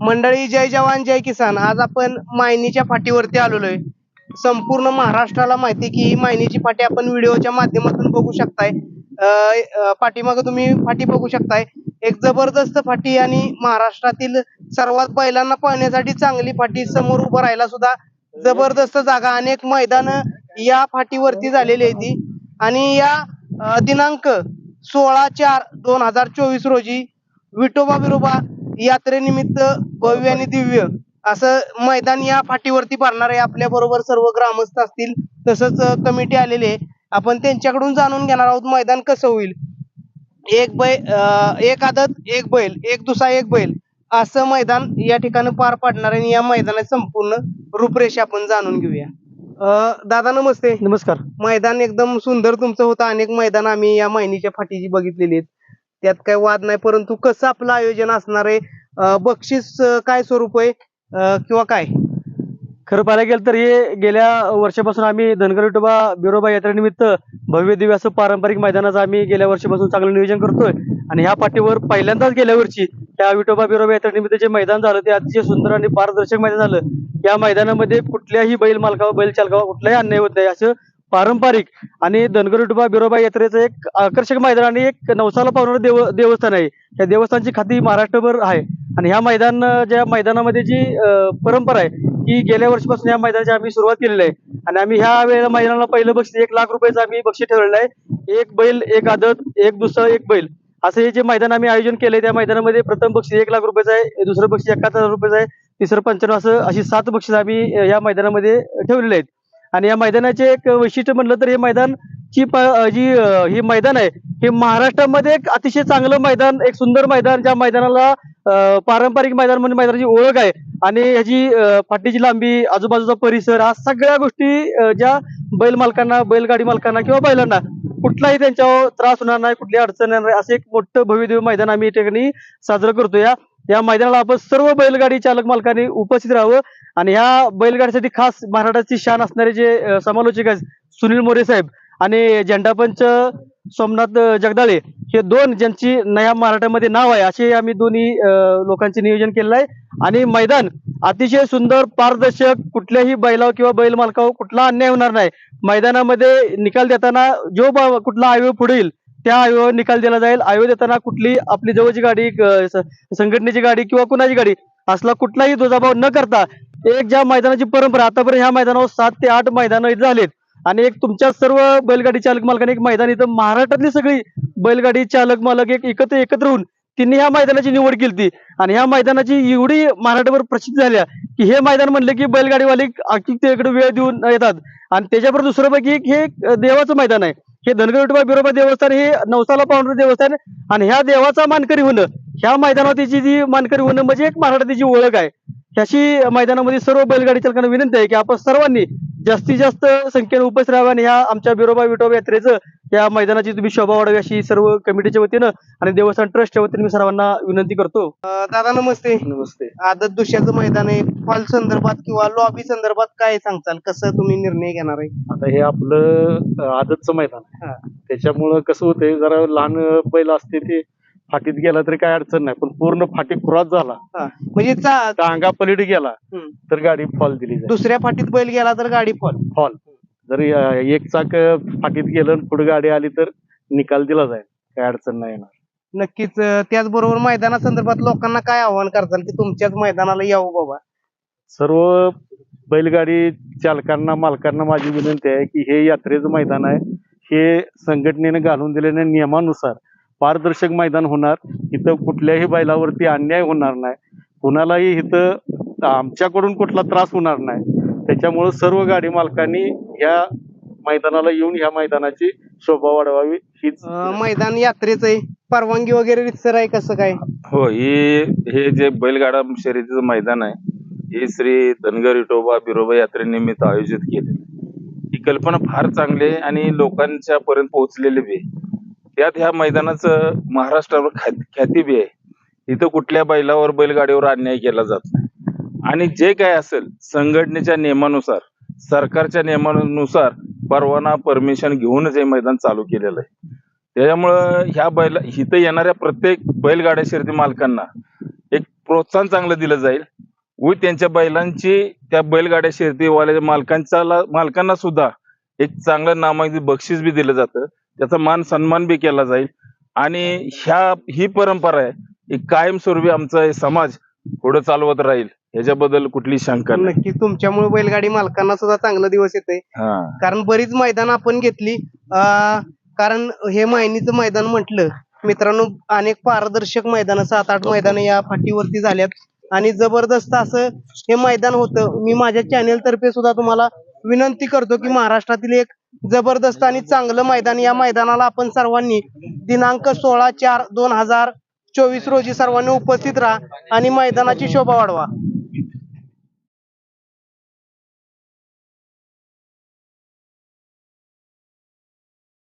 मंडळी जय जवान जय किसान. आज आपण मायनीच्या फाटीवरती आलेलो आहे संपूर्ण महाराष्ट्राला माहिती की ही मायनीची फाटी आपण व्हिडिओच्या माध्यमातून बघू शकताय. पाठीमागं तुम्ही फाटी बघू शकताय. एक जबरदस्त फाटी आणि महाराष्ट्रातील सर्वात बैलांना पळण्यासाठी चांगली फाटी समोर उभं राहायला सुद्धा जबरदस्त जागा अनेक मैदान या फाटीवरती झालेली आहे ती. आणि या दिनांक सोळा चार दोन हजार चोवीस रोजी विठोबा विरोबा यात्रेनिमित्त भव्य आणि दिव्य असं मैदान या फाटीवरती भरणार आहे. आपल्या बरोबर सर्व ग्रामस्थ असतील तसंच कमिटी आलेली आपण त्यांच्याकडून जाणून घेणार आहोत मैदान कसं होईल. एक बैल एक आदत एक बैल एक दुसरा एक बैल असं मैदान या ठिकाणी पार पाडणार आणि या मैदानाची संपूर्ण रूपरेषा आपण जाणून घेऊया. अं, दादा नमस्ते. नमस्कार. मैदान एकदम सुंदर तुमचं होतं. अनेक मैदान आम्ही या मायनीच्या फाटीची बघितलेली आहेत. त्यात काही वाद नाही परंतु कसं आपलं आयोजन असणार आहे? बक्षीस काय स्वरूप आहे? किंवा काय? खरं पाहायला गेलं तर हे गेल्या वर्षापासून आम्ही धनगर विठोबा बिरोबा यात्रेनिमित्त भव्य दिव्य असं पारंपरिक मैदानाचं आम्ही गेल्या वर्षापासून चांगलं नियोजन करतोय. आणि ह्या पाठीवर पहिल्यांदाच गेल्या वर्षी त्या विठोबा बिरोबा यात्रेनिमित्त जे मैदान झालं ते अतिशय सुंदर आणि पारदर्शक मैदान झालं. या मैदानामध्ये कुठल्याही बैल मालकावर बैल चालकावर कुठलाही अन्याय होत नाही असं पारंपरिक आणि धनगर विठोबा बिरोबा यात्रेचं एक आकर्षक मैदान आणि एक नवसाला पावणारं देव देवस्थान आहे. या देवस्थानची खाती महाराष्ट्रभर आहे. आणि ह्या मैदान ज्या मैदानामध्ये जी परंपरा आहे की गेल्या वर्षीपासून या मैदानाची आम्ही सुरुवात केलेली आहे. आणि आम्ही ह्या वेळेला मैदानाला पहिलं बक्षीस एक लाख रुपयाचं आम्ही बक्षीस ठेवलेलं आहे. एक बैल एक आदत एक दुसरं एक बैल. असं हे जे मैदान आम्ही आयोजन केलंय त्या मैदानामध्ये प्रथम बक्षीस एक लाख रुपयाचं आहे दुसरं बक्षीस एकाहत्तर हजार रुपयाचं आहे तिसरं पंच्याण्णव असं अशी सात बक्षीस आम्ही या मैदानामध्ये ठेवलेले आहेत. आणि या मैदानाचे एक वैशिष्ट्य म्हणलं तर हे मैदान ची जी ही मैदान आहे हे महाराष्ट्रामध्ये एक अतिशय चांगलं मैदान एक सुंदर मैदान ज्या मैदानाला पारंपरिक मैदान म्हणजे मैदानाची ओळख आहे. आणि ह्याची फाटीची लांबी आजूबाजूचा परिसर हा सगळ्या गोष्टी ज्या बैल मालकांना बैलगाडी मालकांना किंवा बैलांना कुठलाही त्यांच्यावर त्रास होणार नाही कुठली अडचण येणार नाही असं एक मोठं भव्यदेव मैदान आम्ही या ठिकाणी साजरं करतो या या मैदानाला आपण सर्व बैलगाडी चालक मालकांनी उपस्थित राहावं. आणि ह्या बैलगाडीसाठी खास महाराष्ट्राची शान असणारे जे समालोचक आहेत सुनील मोरे साहेब आणि झेंडापंच सोमनाथ जगदाळे हे दोन ज्यांची नया मराठ्यामध्ये नाव आहे असे आम्ही दोन्ही लोकांचे नियोजन केलेलं आहे. आणि मैदान अतिशय सुंदर पारदर्शक कुठल्याही बैलाव किंवा बैल मालकावर कुठला अन्याय होणार नाही. मैदानामध्ये निकाल देताना जो कुठला आयोग पुढे येईल त्या आयोगावर निकाल दिला जाईल. आयोग देताना कुठली आपली जवळची गाडी संघटनेची गाडी किंवा कुणाची गाडी असला कुठलाही दुजाभाव न करता एक ज्या मैदानाची परंपरा आतापर्यंत ह्या मैदानावर सात ते आठ मैदानं झालेत. आणि एक तुमच्या सर्व बैलगाडी चालक मालकाने एक मैदान इथं महाराष्ट्रातली सगळी बैलगाडी चालक मालक एक एकत्र एकत्र होऊन त्यांनी ह्या मैदानाची निवड केली आणि ह्या मैदानाची एवढी महाराष्ट्रभर प्रसिद्ध झाल्या की हे मैदान म्हणलं की बैलगाडीवाले अगदी त्याकडे वेळ देऊन येतात. आणि त्याच्याबरोबर दुसरं पैकी एक हे एक देवाचं मैदान आहे. हे धनगर विठोबा बिरोबा देवस्थान हे नवसाला पावणारं देवस्थान आणि ह्या देवाचा मानकरी होणं ह्या मैदानावरची जी मानकरी होणं म्हणजे एक महाराष्ट्राची जी ओळख आहे. त्याशी मैदानामध्ये सर्व बैलगाडी चालकांना विनंती आहे की आपण सर्वांनी जास्तीत जास्त संख्येने उपस्थित राहावं आणि ह्या आमच्या बिरोबा विठोबा यात्रेचं या मैदानाची तुम्ही शोभा वाढावी अशी सर्व कमिटीच्या वतीनं आणि देवस्थान ट्रस्टच्या वतीने मी सर्वांना विनंती करतो. दादा नमस्ते. नमस्ते. आदत दुसऱ्याचं मैदान आहे. फॉल संदर्भात किंवा लॉबी संदर्भात काय सांगचाल कसं तुम्ही निर्णय घेणार आहे? आता हे आपलं आदतचं मैदान. आहे. त्याच्यामुळं कसं होतंय जरा लहान बैल असते ते फाटीत गेला तरी काय अडचण नाही. पण पूर्ण फाटी क्रॉस झाला. म्हणजे चा- टांगा पलीड गेला. तर गाडी फॉल दिली जाईल. दुसऱ्या फाटीत बैल गेला तर गाडी फॉल फॉल जर एक चाक फाटीत गेलं पुढे गाडी आली तर निकाल दिला जाईल. काय अडचण नाही येणार. नक्कीच त्याचबरोबर मैदानासंदर्भात लोकांना काय आव्हान करताल की तुमच्याच मैदानाला यावं बाबा? सर्व बैलगाडी चालकांना मालकांना माझी विनंती आहे की हे यात्रेचं मैदान आहे. हे संघटनेने घालून दिलेल्या नियमानुसार पारदर्शक मैदान होणार. इथं कुठल्याही बैलावरती अन्याय होणार नाही. कुणालाही इथं आमच्याकडून कुठला त्रास होणार नाही. त्याच्यामुळं सर्व गाडी मालकांनी या मैदानाला येऊन ह्या मैदानाची शोभा वाढवावी हीच अं, मैदान यात्रेचं आहे. परवानगी वगैरे रितसर आहे कसं काय? हो हे हे जे बैलगाडा शर्यतीचं मैदान आहे हे श्री धनगर विठोबा बिरोबा यात्रेनिमित्त आयोजित केलेलं आहे. ही कल्पना फार चांगली आहे आणि लोकांच्या पर्यंत पोहोचलेली बी आहे. त्यात ह्या मैदानाचं महाराष्ट्रावर ख्या- ख्याती बी आहे. इथं कुठल्या बैलावर बैलगाडीवर अन्याय केला जात नाही. आणि जे काय असेल संघटनेच्या नियमानुसार सरकारच्या नियमानुसार परवाना परमिशन घेऊनच हे मैदान चालू केलेलं आहे. त्याच्यामुळं ह्या बैल इथं येणाऱ्या प्रत्येक बैलगाड्या शर्यती मालकांना एक प्रोत्साहन चांगलं दिलं जाईल. व त्यांच्या बैलांची त्या बैलगाड्या शर्यतीवाल्या मालकांच्या मालकांना सुद्धा एक चांगलं नामांकित बक्षीस बी दिलं जातं. त्याचा मान सन्मान बी केला जाईल. आणि ह्या ही परंपरा आहे ही कायमस्वरूपी आमचा समाज पुढे चालवत राहील. ह्याच्याबद्दल कुठली शंका नाही. नक्कीच तुमच्यामुळे बैलगाडी मालकांना सुद्धा चांगला दिवस येतोय. हा. कारण बरीच मैदान आपण घेतली अं, कारण हे मायनीचं मैदान म्हटलं मित्रांनो अनेक पारदर्शक मैदान सात आठ मैदान या फाटीवरती झाल्यात. आणि जबरदस्त असं हे मैदान होतं. मी माझ्या चॅनेल तर्फे सुद्धा तुम्हाला विनंती करतो की महाराष्ट्रातील एक जबरदस्त आणि चांगलं मैदान या मैदानाला आपण सर्वांनी दिनांक सोळा चार दोन हजार चोवीस रोजी सर्वांनी उपस्थित राहा आणि मैदानाची शोभा वाढवा.